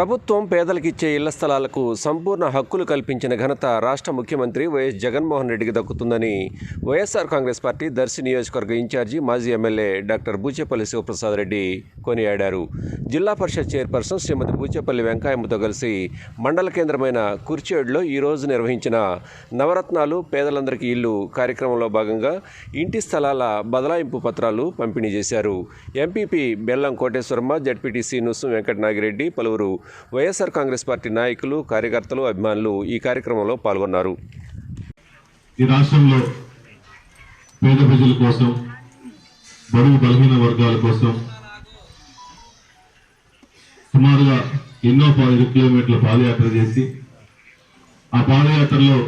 ప్రభుత్వం పేదలకిచ్చే ఇళ్ళ స్థలాలకు సంపూర్ణ హక్కులు కల్పించిన ఘనత రాష్ట్ర ముఖ్యమంత్రి వైఎస్ జగన్మోహన్ రెడ్డికి దక్కుతుందని వైఎస్ఆర్ కాంగ్రెస్ పార్టీ దర్శి నియోజకవర్గ ఇన్ఛార్జి మాజీ ఎమ్మెల్యే డాక్టర్ బూచేపల్లి శివప్రసాద్ రెడ్డి కొనియాడారు. జిల్లా పరిషత్ చైర్పర్సన్ శ్రీమతి బూచేపల్లి వెంకాయమ్మతో కలిసి మండల కేంద్రమైన కుర్చేడులో ఈరోజు నిర్వహించిన నవరత్నాలు పేదలందరికీ ఇల్లు కార్యక్రమంలో భాగంగా ఇంటి స్థలాల బదలాయింపు పత్రాలు పంపిణీ చేశారు. ఎంపీపీ బెల్లం కోటేశ్వరమ్మ జడ్పీటీసీ నుసు వెంకటనాగిరెడ్డి పలువురు వైఎస్ఆర్ కాంగ్రెస్ పార్టీ నాయకులు కార్యకర్తలు అభిమానులు ఈ కార్యక్రమంలో పాల్గొన్నారు. ఈ రాష్ట్రంలో పేద ప్రజల కోసం బడుగు బలహీన వర్గాల కోసం సుమారుగా ఎన్నో పదిహేను కిలోమీటర్ల పాదయాత్ర చేసి ఆ పాదయాత్రలో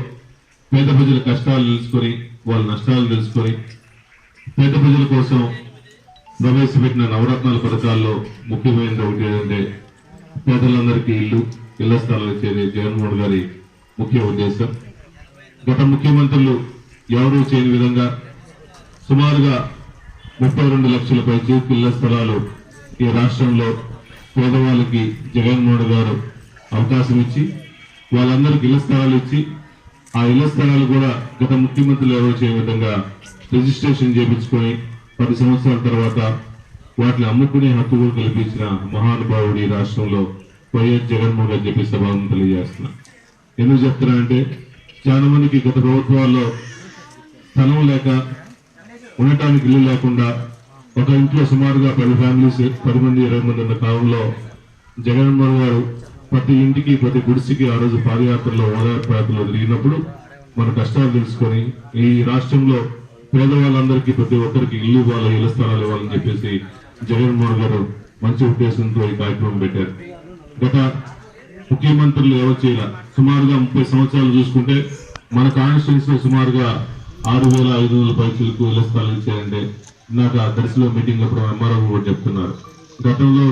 పేద ప్రజల కష్టాలు తెలుసుకొని వాళ్ళ నష్టాలు తెలుసుకొని పేద ప్రజల కోసం ప్రవేశపెట్టిన నవరత్నాల పథకాల్లో ముఖ్యమైనది ఒకటి ఏంటంటే పేదలందరికీ ఇల్లు ఇళ్ళ స్థలాలు ఇచ్చేది జగన్మోహన్ గారి ముఖ్య ఉద్దేశం. గత ముఖ్యమంత్రులు ఎవరూ చేయని విధంగా సుమారుగా ముప్పై రెండు లక్షల పైచి ఇళ్ళ స్థలాలు ఈ రాష్ట్రంలో పేదవాళ్ళకి జగన్మోహన్ గారు అవకాశం ఇచ్చి వాళ్ళందరికీ ఇళ్ళ స్థలాలు ఇచ్చి ఆ ఇళ్ళ స్థలాలు కూడా గత ముఖ్యమంత్రులు ఎవరు చేయని విధంగా రిజిస్ట్రేషన్ చేయించుకొని పది సంవత్సరాల తర్వాత వాటిని అమ్ముకునే హక్కు కూడా కల్పించిన మహానుభావుడు ఈ రాష్ట్రంలో వైఎస్ జగన్మోహన్ రెడ్డి చెప్పి సభను తెలియజేస్తున్నా. ఎందుకు చెప్తున్నానంటే చాలా మందికి గత ప్రభుత్వాల్లో స్థలం లేక ఉండటానికి ఇల్లు లేకుండా ఒక ఇంట్లో సుమారుగా పది ఫ్యామిలీస్ పది మంది ఇరవై మంది ఉన్న కాలంలో జగన్మోహన్ గారు ప్రతి ఇంటికి ప్రతి గుడిసికి ఆ రోజు పాదయాత్రలో ఓదార్పు యాత్రలో తిరిగినప్పుడు మన కష్టాలు తెలుసుకొని ఈ రాష్ట్రంలో పేదవాళ్ళందరికీ ప్రతి ఒక్కరికి ఇల్లు ఇవ్వాలి ఇళ్ళ స్థలాలు ఇవ్వాలని చెప్పేసి జగన్మోహన్ గారు మంచి ఉద్దేశంతో ఈ కార్యక్రమం పెట్టారు. గత ముఖ్యమంత్రులు ఎవరు చేయాల? సుమారుగా ముప్పై సంవత్సరాలు చూసుకుంటే మన కాన్స్టిట్యూన్స్లో సుమారుగా ఆరు వేల ఐదు వందల పైసలకు ఇళ్ళ స్థలాలు ఇచ్చారంటే నాకు ఆ దర్శిలో మీటింగ్ అప్పుడు ఎంఆర్ఓ కూడా చెప్తున్నారు. గతంలో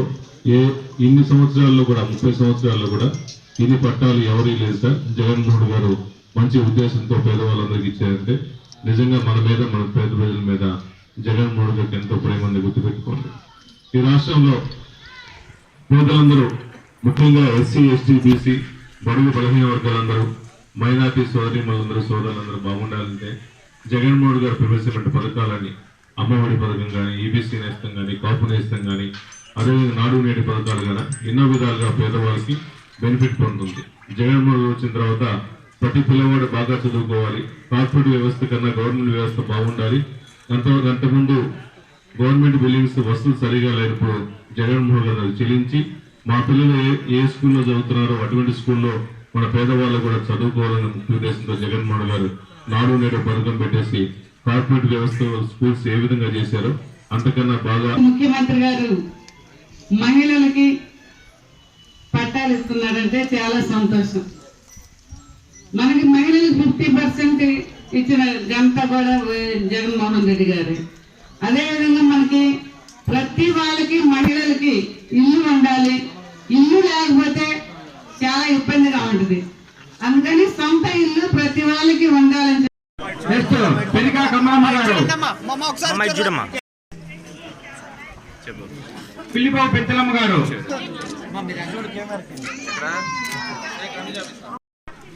ఏ ఇన్ని సంవత్సరాల్లో కూడా ముప్పై సంవత్సరాల్లో కూడా ఇన్ని పట్టాలు ఎవరీ లేదు సార్. జగన్మోహన్ గారు మంచి ఉద్దేశంతో పేదవాళ్ళందరికీ ఇచ్చారంటే నిజంగా మన మీద మన పేద ప్రజల మీద జగన్మోహన్ గారికి ఎంతో ప్రేమ ఉంది గుర్తుపెట్టుకోండి. ఈ రాష్ట్రంలో పేదలందరూ ముఖ్యంగా ఎస్సీ ఎస్టీ బీసీ బడుగు బలహీన వర్గాలందరూ మైనార్టీ సోదరి మనందరూ సోదరులందరూ బాగుండాలంటే జగన్మోహన్ గారు ప్రవేశపెట్టిన పథకాలని అమ్మఒడి పథకం కానీ ఈబీసీ నేస్తం కానీ కాపు నేస్తం కానీ అదేవిధంగా నాడు నేటి పథకాలు కానీ ఎన్నో విధాలుగా పేదవాళ్ళకి బెనిఫిట్ పొందుతుంది. జగన్మోహన్ వచ్చిన తర్వాత ప్రతి పిల్లవాడు బాగా చదువుకోవాలి. కార్పొరేట్ వ్యవస్థ కన్నా గవర్నమెంట్ వ్యవస్థ బాగుండాలి. అంతవరకు అంతకుముందు గవర్నమెంట్ బిల్డింగ్స్ వసతులు సరిగా లేనప్పుడు జగన్మోహన్ గారు చెల్లించి మా పిల్లలు ఏ ఏ స్కూల్లో చదువుతున్నారో అటువంటి స్కూల్లో మన పేదవాళ్ళు కూడా చదువుకోవాలని ముఖ్య ఉద్దేశంతో జగన్మోహన్ గారు నాడు నేడు పథకం పెట్టేసి కార్పొరేట్ వ్యవస్థ స్కూల్స్ ఏ విధంగా చేశారో అంతకన్నా బాగా ముఖ్యమంత్రి గారు మహిళలకి పట్టాలు ఇస్తున్నారంటే చాలా సంతోషం. మనకి మహిళలకు ఫిఫ్టీ పర్సెంట్ ఇచ్చిన ఘనత కూడా జగన్మోహన్ రెడ్డి గారు. అదేవిధంగా మనకి ప్రతి వాళ్ళకి మహిళలకి ఇల్లు ఉండాలి. ఇల్లు లేకపోతే చాలా ఇబ్బందిగా ఉంటుంది. అందుకని సొంత ఇల్లు ప్రతి వాళ్ళకి ఉండాలని పిల్లిబాబు పెద్దలమ్మ గారు.